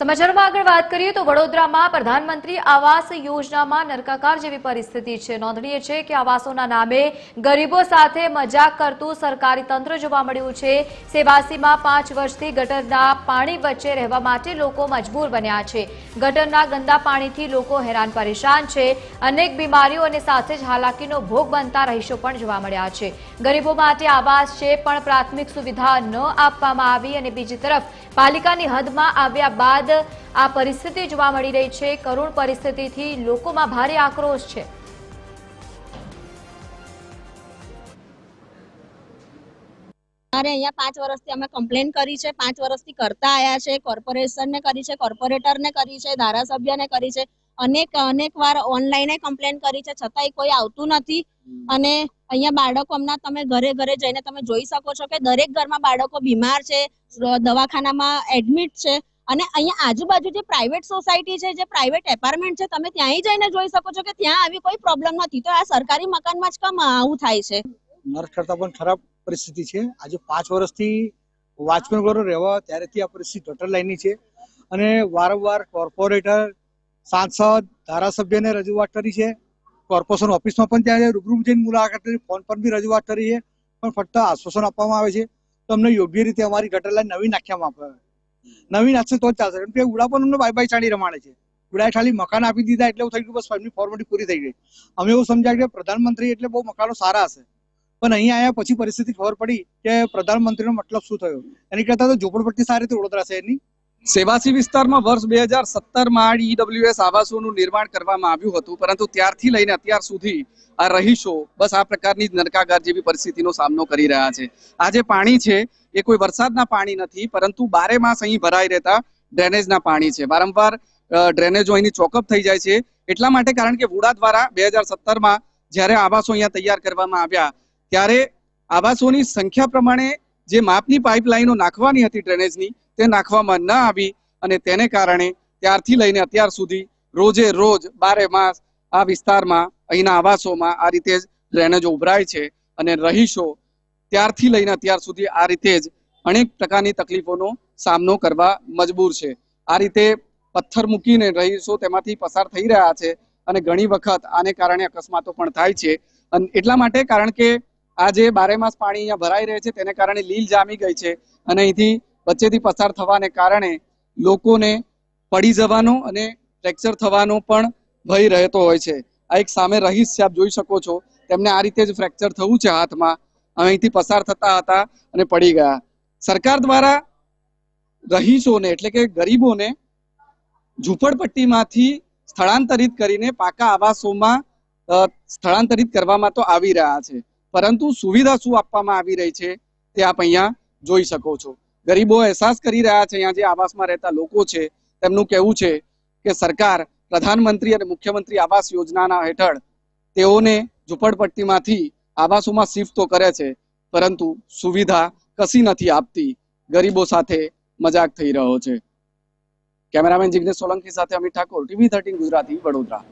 સમાચારમાં આગળ વાત કરીએ તો વડોદરામાં પ્રધાનમંત્રી આવાસ યોજનામાં નરકાકાર જેવી પરિસ્થિતિ છે. નોંધનીય છે કે આવાસોના નામે ગરીબો સાથે મજાક કરતું સરકારી તંત્ર જોવા મળ્યું છે. સેવાસીમાં પાંચ વર્ષથી ગટરના પાણી વચ્ચે રહેવા માટે લોકો મજબૂર બન્યા છે. ગટરના ગંદા પાણીથી લોકો હેરાન પરેશાન છે. અનેક બીમારીઓ અને સાથે જ હાલાકીનો ભોગ બનતા રહીશો પણ જોવા મળ્યા છે. ગરીબો માટે આવાસ છે પણ પ્રાથમિક સુવિધા ન આપવામાં આવી અને બીજી તરફ પાલિકાની હદમાં આવ્યા બાદ આ પરિસ્થિતિ જોવા મળી રહી છે. કરુણ પરિસ્થિતિથી લોકોમાં ભારે આક્રોશ છે. અમારે અહીંયા પાંચ વર્ષથી અમે કમ્પ્લેન કરી છે. પાંચ વર્ષથી કરતા આવ્યા છે. કોર્પોરેશનને કરી છે, કોર્પોરેટરને કરી છે, ધારાસભ્યને કરી છે. અનેક અનેક વાર ઓનલાઈને કમ્પ્લેન કરી છે. છતાંય કોઈ આવતું નથી. અને અહીંયા બાળકો હમણાં તમે ઘરે ઘરે જઈને તમે જોઈ શકો છો કે દરેક ઘરમાં બાળકો બીમાર છે, દવાખાનામાં એડમિટ છે. અને અહીંયા આજુબાજુ જે પ્રાઇવેટ સોસાયટી છે, જે પ્રાઇવેટ એપાર્ટમેન્ટ છે, તમે ત્યાંય જઈને જોઈ શકો છો કે ત્યાં આવી કોઈ પ્રોબ્લેમ નથી. તો આ સરકારી મકાનમાં જ કામ આવું થાય છે. નર્સ કરતા પણ ખરાબ પરિસ્થિતિ છે. આજે પાંચ વર્ષથી વાચમેન ઘરો રહેવા ત્યારેથી આ પરિસ્થિતિ ગટર લાઈનની છે. અને વારંવાર કોર્પોરેટર સાંસદ, ધારાસભ્યને રજૂઆત કરી છે. કોર્પોરેશન ઓફિસમાં પણ ત્યાં રૂબરૂ જઈને મુલાકાત કરી ફોન પર બી રજૂઆત કરી છે પણ ફક્ત આશ્વાસન આપવામાં આવે છે. તો અમને યોગ્ય રીતે અમારી ગટર લાઈન નવી નાખવામાં આવે નવી નાખશે તો જ ચાલશે. કેમ કે ઉડા પણ બાય બાય ચાડી રમાડે છે. ઉડાએ ખાલી મકાન આપી દીધા એટલે એવું થઈ ગયું, બસ એમની ફોર્મેલિટી પૂરી થઈ ગઈ. અમે એવું સમજ્યા કે પ્રધાનમંત્રી એટલે બહુ મકાનો સારા હશે. પણ અહીંયા આવ્યા પછી પરિસ્થિતિ ખબર પડી કે પ્રધાનમંત્રીનો મતલબ શું થયો? એની કરતા તો ઝોપડપટ્ટી સારી રીતે વડોદરા શહેરની સેવાસી વિસ્તારમાં વર્ષ બે હજાર સત્તરમાં ઈડબ્લ્યુએસ આવાસોનું નિર્માણ કરવામાં આવ્યું હતું, પરંતુ ત્યારથી લઈને અત્યાર સુધી આ રહીશો બસ આ પ્રકારની નરકાગાર જેવી પરિસ્થિતિનો સામનો કરી રહ્યા છે. આ પાણી છે, એ કોઈ વરસાદના પાણી નથી, પરંતુ બારે માસ અહીં ભરાઈ રહેતા ડ્રેનેજના પાણી છે. વારંવાર ડ્રેનેજો અહીંની ચોકઅપ થઈ જાય છે, એટલા માટે કારણ કે વુડા દ્વારા બે હજાર સત્તરમાં જ્યારે આવાસો અહીંયા તૈયાર કરવામાં આવ્યા, ત્યારે આવાસોની સંખ્યા પ્રમાણે જે માપની પાઇપલાઇનો નાખવાની હતી ડ્રેનેજની તે નાખવામાં ન આવી અને તેને કારણે ત્યારથી લઈને અત્યાર સુધી રોજે રોજ બારે માસ આ વિસ્તારમાં, અહીંના આવાસોમાં આ રીતે જ ડ્રેનેજ ઉભરાય છે અને રહીશો ત્યારથી લઈને અત્યાર સુધી આ રીતે જ અનેક પ્રકારની તકલીફોનો સામનો કરવા મજબૂર છે. આ રીતે પથ્થર મૂકીને રહીશો તેમાંથી પસાર થઈ રહ્યા છે અને ઘણી વખત આને કારણે અકસ્માતો પણ થાય છે. અને એટલા માટે કારણ કે આ જે બારે માસ પાણી અહીંયા ભરાઈ રહે છે, તેને કારણે લીલ જામી ગઈ છે અને અહીંથી વચ્ચેથી પસાર થવાને કારણે લોકોને પડી જવાનો અને ફ્રેક્ચર થવાનો પણ ભય રહેતો હોય છે. આ એક સામે રહીશ છે, આપ જોઈ શકો છો. તેમને આ રીતે જ ફ્રેક્ચર થયું છે હાથમાં. અહીંથી પસાર થતા હતા અને પડી ગયા. સરકાર દ્વારા રહીશોને, એટલે કે ગરીબોને ઝૂંપડપટ્ટીમાંથી સ્થળાંતરિત કરીને પાકા આવાસોમાં સ્થળાંતરિત કરવામાં તો આવી રહ્યા છે. પરંતુ સુવિધા શું આપવામાં આવી રહી છે તે આપ અહીંયા જોઈ શકો છો. ગરીબો અહેસાસ કરી રહ્યા છે. અહીંયા જે આવાસમાં રહેતા લોકો છે, તેમનું કહેવું છે કે સરકાર, પ્રધાનમંત્રી અને મુખ્યમંત્રી આવાસ યોજનાના હેઠળ તેઓને ઝૂંપડપટ્ટીમાંથી આવાસોમાં શિફ્ટ તો કરે છે, પરંતુ સુવિધા કશી નથી આપતી. ગરીબો સાથે મજાક થઈ રહ્યો છે. કેમેરામેન જિગ્નેશ સોલંકી સાથે અમિત ઠાકોર, ટીવી થર્ટીન ગુજરાતી, વડોદરા.